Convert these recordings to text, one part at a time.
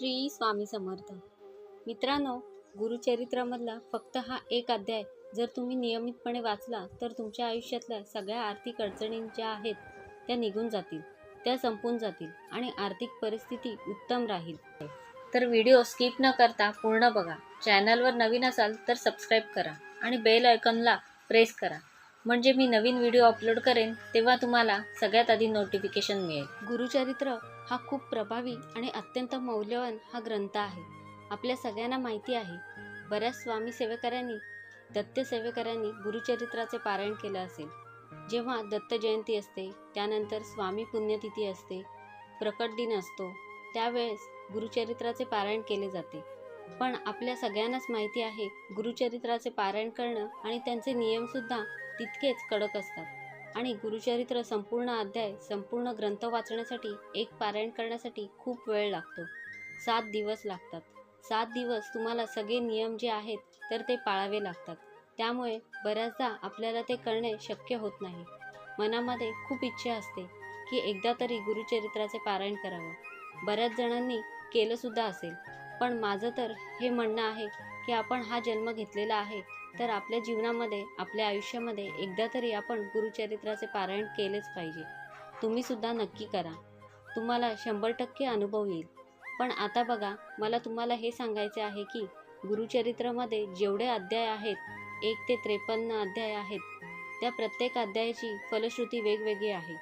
श्री स्वामी समर्थ. मित्रांनो गुरुचरित्रामधला फक्त हा एक अध्याय जर तुम्ही नियमितपणे वाचला तर तुमच्या आयुष्यातल्या सगळ्या आर्थिक अडचणी ज्या आहेत त्या निघून जातील त्या संपून जातील आणि आर्थिक परिस्थिती उत्तम राहील. तर व्हिडिओ स्किप न करता पूर्ण बघा. चॅनलवर नवीन असाल तर सबस्क्राईब करा आणि बेल आयकॉनला प्रेस करा. म्हणजे मी नवीन व्हिडिओ अपलोड करेन तेव्हा तुम्हाला सगळ्यात आधी नोटिफिकेशन मिळेल. गुरुचरित्र हा खूप प्रभावी आणि अत्यंत मौल्यवान हा ग्रंथ आहे. आपल्या सगळ्यांना माहिती आहे. बऱ्याच स्वामी सेवेकऱ्यांनी दत्त सेवेकऱ्यांनी गुरुचरित्राचे पारायण केलं असेल. जेव्हा दत्त जयंती असते त्यानंतर स्वामी पुण्यतिथी असते प्रकट दिन असतो त्यावेळेस गुरुचरित्राचे पारायण केले जाते. पण आपल्या सगळ्यांनाच माहिती आहे गुरुचरित्राचे पारायण करणं आणि त्यांचे नियमसुद्धा तितकेच कडक असतात. आणि गुरुचरित्र संपूर्ण अध्याय संपूर्ण ग्रंथ वाचण्यासाठी एक पारायण करण्यासाठी खूप वेळ लागतो. सात दिवस लागतात. सात दिवस तुम्हाला सगळे नियम जे आहेत तर ते पाळावे लागतात. त्यामुळे बऱ्याचदा आपल्याला ते करणे शक्य होत नाही. मनामध्ये खूप इच्छा असते की एकदा तरी गुरुचरित्राचे पारायण करावं. बऱ्याच जणांनी केलंसुद्धा असेल. पण माझं तर हे म्हणणं आहे की आपण हा जन्म घेतलेला आहे तर आपल्या जीवनामध्ये आपल्या आयुष्यामध्ये एकदा तरी आपण गुरुचरित्राचे पारायण केलेच पाहिजे. तुम्ही सुद्धा नक्की करा. तुम्हाला शंभर टक्के अनुभव येईल. पण आता बघा मला तुम्हाला हे सांगायचे आहे की गुरुचरित्रामध्ये जेवढे अध्याय आहेत एक ते त्रेपन्न अध्याय आहेत त्या प्रत्येक अध्यायाची फलश्रुती वेगवेगळी आहे.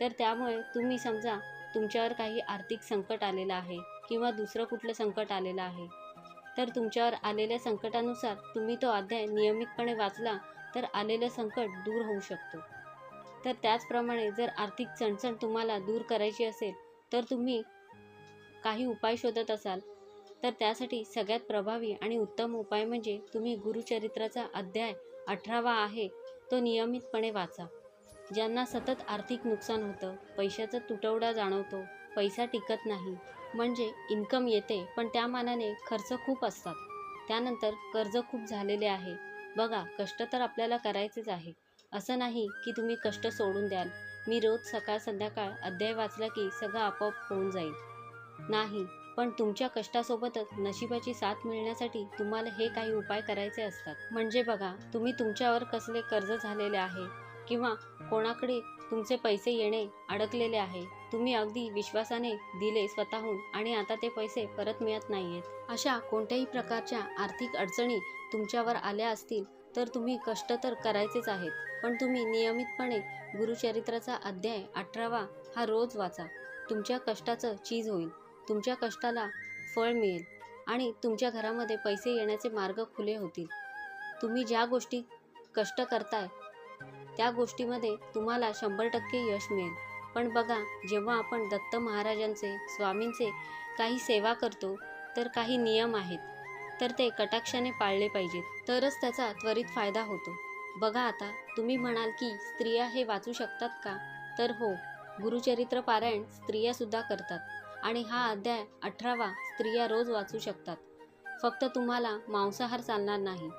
तर त्यामुळे तुम्ही समजा तुमच्यावर काही आर्थिक संकट आलेलं आहे किंवा दुसरं कुठलं संकट आलेलं आहे तर तुमच्यावर आलेल्या संकटानुसार तुम्ही तो अध्याय नियमितपणे वाचला तर आलेलं संकट दूर होऊ शकतो. तर त्याचप्रमाणे जर आर्थिक चणचण तुम्हाला दूर करायची असेल तर तुम्ही काही उपाय शोधत असाल तर त्यासाठी सगळ्यात प्रभावी आणि उत्तम उपाय म्हणजे तुम्ही गुरुचरित्राचा अध्याय अठरावा आहे तो नियमितपणे वाचा. ज्यांना सतत आर्थिक नुकसान होतं पैशाचा तुटवडा जाणवतो पैसा टिकत नाही म्हणजे इन्कम येते पण त्या मानाने खर्च खूप असतात. त्यानंतर कर्ज खूप झालेले आहे. बघा कष्ट तर आपल्याला करायचेच आहे. असं नाही की तुम्ही कष्ट सोडून द्याल. मी रोज सकाळ संध्याकाळ अध्याय वाचला की सगळं आपोआप होऊन जाईल. नाही पण तुमच्या कष्टासोबतच नशिबाची साथ मिळण्यासाठी तुम्हाला हे काही उपाय करायचे असतात. म्हणजे बघा तुम्ही तुमच्यावर कसले कर्ज झालेले आहे किंवा कोणाकडे तुमचे पैसे येणे अडकलेले आहे तुम्ही अगदी विश्वासाने दिले स्वतःहून आणि आता ते पैसे परत मिळत नाहीयेत. अशा कोणत्याही प्रकारच्या आर्थिक अडचणी तुमच्यावर आल्या असतील तर तुम्ही कष्ट तर करायचेच आहेत पण तुम्ही नियमितपणे गुरुचरित्राचा अध्याय अठरावा हा रोज वाचा. तुमच्या कष्टाचं चीज होईल तुमच्या कष्टाला फळ मिळेल आणि तुमच्या घरामध्ये पैसे येण्याचे मार्ग खुले होतील. तुम्ही ज्या गोष्टी कष्ट करताय त्या गोष्टीमध्ये तुम्हाला शंभर टक्के यश मिळेल. पण बघा जेव्हा आपण दत्त महाराजांचे स्वामींचे काही सेवा करतो तर काही नियम आहेत. तर ते कटाक्षाने पाळले पाहिजेत. तरच त्याचा त्वरित फायदा होतो. बघा आता तुम्ही म्हणाल की स्त्रिया हे वाचू शकतात का? तर हो गुरुचरित्र पारायण स्त्रियासुद्धा करतात. आणि हा अध्याय अठरावा स्त्रिया रोज वाचू शकतात. फक्त तुम्हाला मांसाहार चालणार नाही.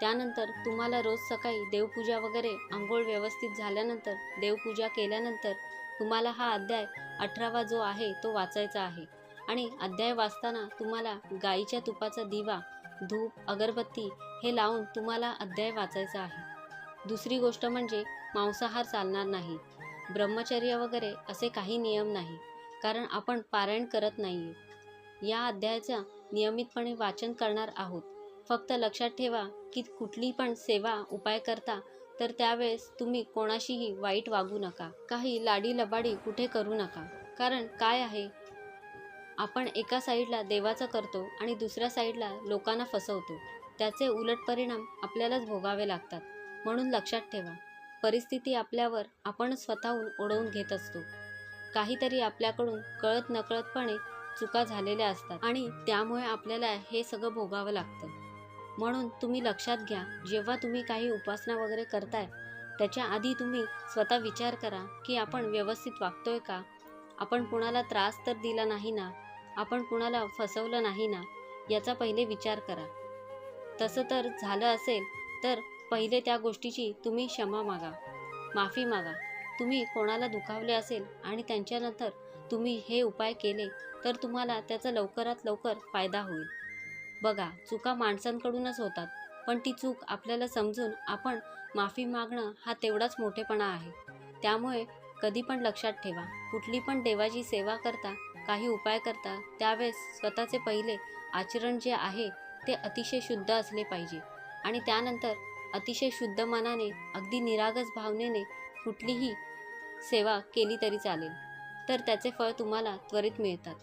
त्यानंतर तुम्हाला रोज सकाळी देवपूजा वगैरे आंघोळ व्यवस्थित झाल्यानंतर देवपूजा केल्यानंतर तुम्हाला हा अध्याय अठरावा जो आहे तो वाचायचा आहे. आणि अध्याय वाचताना तुम्हाला गाईच्या तुपाचा दिवा धूप अगरबत्ती हे लावून तुम्हाला अध्याय वाचायचा आहे. दुसरी गोष्ट म्हणजे मांसाहार चालणार नाही. ब्रह्मचर्य वगैरे असे काही नियम नाही. कारण आपण पारायण करत नाही या अध्यायाचा नियमितपणे वाचन करणार आहोत. फक्त लक्षात ठेवा की कुठली पण सेवा उपाय करता तर त्यावेळेस तुम्ही कोणाशीही वाईट वागू नका. काही लाडी लबाडी कुठे करू नका. कारण काय आहे? आपण एका साईडला देवाचं करतो आणि दुसऱ्या साईडला लोकांना फसवतो. त्याचे उलट परिणाम आपल्यालाच भोगावे लागतात. म्हणून लक्षात ठेवा. परिस्थिती आपल्यावर आपण स्वतःहून ओढवून घेत असतो. काहीतरी आपल्याकडून कळत नकळतपणे चुका झालेल्या असतात आणि त्यामुळे आपल्याला हे सगळं भोगावं लागतं. म्हणून तुम्ही लक्षात घ्या जेव्हा तुम्ही काही उपासना वगैरे करताय त्याच्या आधी तुम्ही स्वतः विचार करा की आपण व्यवस्थित वागतोय का? आपण कुणाला त्रास तर दिला नाही ना? आपण कुणाला फसवलं नाही ना? याचा पहिले विचार करा. तसं तर झालं असेल तर पहिले त्या गोष्टीची तुम्ही क्षमा मागा. माफी मागा. तुम्ही कोणाला दुखावले असेल आणि त्यांच्यानंतर तुम्ही हे उपाय केले तर तुम्हाला त्याचा लवकरात लवकर फायदा होईल. बघा चुका माणसांकडूनच होतात. पण ती चूक आपल्याला समजून आपण माफी मागणं हा तेवढाच मोठेपणा आहे. त्यामुळे कधी पण लक्षात ठेवा. कुठली पण देवाची सेवा करता काही उपाय करता त्यावेळेस स्वतःचे पहिले आचरण जे आहे ते अतिशय शुद्ध असले पाहिजे. आणि त्यानंतर अतिशय शुद्ध मनाने अगदी निरागस भावनेने कुठलीही सेवा केली तरी चालेल. तर त्याचे फळ तुम्हाला त्वरित मिळतात.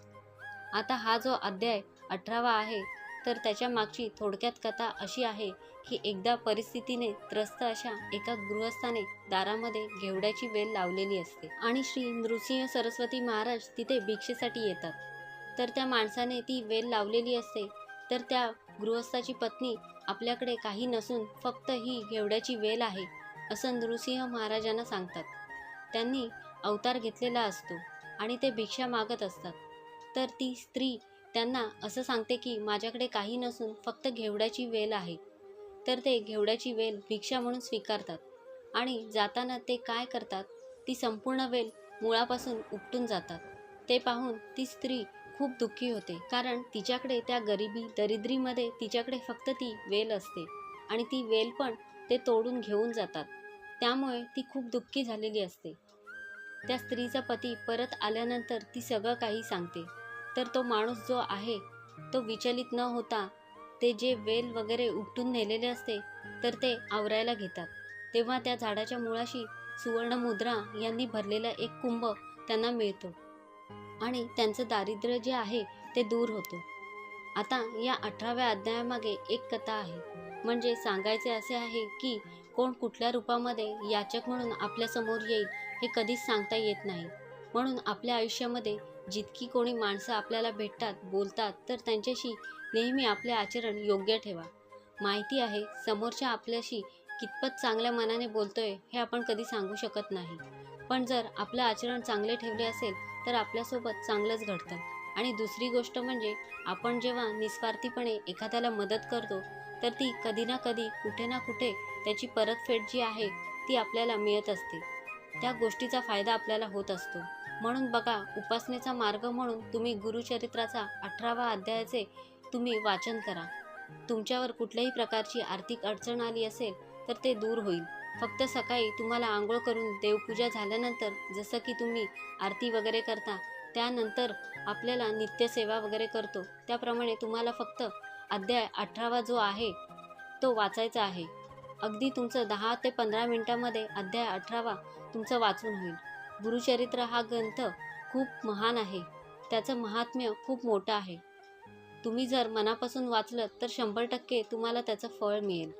आता हा जो अध्याय अठरावा आहे तर त्याच्या मागची थोडक्यात कथा अशी आहे की एकदा परिस्थितीने त्रस्त अशा एका गृहस्थाने दारामध्ये घेवड्याची वेल लावलेली असते आणि श्री नृसिंह सरस्वती महाराज तिथे भिक्षेसाठी येतात. तर त्या माणसाने ती वेल लावलेली असते तर त्या गृहस्थाची पत्नी आपल्याकडे काही नसून फक्त ही घेवड्याची वेल आहे असं नृसिंह महाराजांना सांगतात. त्यांनी अवतार घेतलेला असतो आणि ते भिक्षा मागत असतात. तर ती स्त्री त्यांना असं सांगते की माझ्याकडे काही नसून फक्त घेवड्याची वेल आहे. तर ते घेवड्याची वेल भिक्षा म्हणून स्वीकारतात. आणि जाताना ते काय करतात? ती संपूर्ण वेल मुळापासून उपटून जातात. ते पाहून ती स्त्री खूप दुःखी होते. कारण तिच्याकडे त्या गरिबी दरिद्रीमध्ये तिच्याकडे फक्त ती वेल असते. आणि ती वेल पण ते तोडून घेऊन जातात. त्यामुळे ती खूप दुःखी झालेली असते. त्या स्त्रीचा पती परत आल्यानंतर ती सगळं काही सांगते. तर तो माणूस जो आहे तो विचलित न होता ते जे वेल वगैरे उपटून नेलेले असते तर ते आवरायला घेतात. तेव्हा त्या झाडाच्या मुळाशी सुवर्णमुद्रा यांनी भरलेला एक कुंभ त्यांना मिळतो आणि त्यांचं दारिद्र्य जे आहे ते दूर होतो. आता या अठराव्या अध्यायामागे एक कथा आहे. म्हणजे सांगायचे असे आहे की कोण कुठल्या रूपामध्ये याचक म्हणून आपल्यासमोर येईल हे कधीच सांगता येत नाही. म्हणून आपल्या आयुष्यामध्ये जितकी कोणी माणसं आपल्याला भेटतात बोलतात तर त्यांच्याशी नेहमी आपले आचरण योग्य ठेवा. माहिती आहे समोरच्या आपल्याशी कितपत चांगल्या मनाने बोलतोय हे आपण कधी सांगू शकत नाही. पण जर आपलं आचरण चांगले ठेवले असेल तर आपल्यासोबत चांगलंच घडतं. आणि दुसरी गोष्ट म्हणजे आपण जेव्हा निस्वार्थीपणे एखाद्याला मदत करतो तर ती कधी ना कधी कुठे ना कुठे त्याची परतफेड जी आहे ती आपल्याला मिळत असते. त्या गोष्टीचा फायदा आपल्याला होत असतो. म्हणून बघा उपासनेचा मार्ग म्हणून तुम्ही गुरुचरित्राचा अठरावा अध्यायाचे तुम्ही वाचन करा. तुमच्यावर कुठल्याही प्रकारची आर्थिक अडचण आली असेल तर ते दूर होईल. फक्त सकाळी तुम्हाला आंघोळ करून देवपूजा झाल्यानंतर जसं की तुम्ही आरती वगैरे करता त्यानंतर आपल्याला नित्यसेवा वगैरे करतो. त्याप्रमाणे तुम्हाला फक्त अध्याय अठरावा जो आहे तो वाचायचा आहे. अगदी तुमचं दहा ते पंधरा मिनटामध्ये अध्याय अठरावा तुमचं वाचून होईल. गुरुचरित्र हा ग्रंथ खूप महान आहे. त्याचं महात्म्य खूप मोठं आहे. तुम्ही जर मनापासून वाचलं तर शंभर टक्के तुम्हाला त्याचं फळ मिळेल.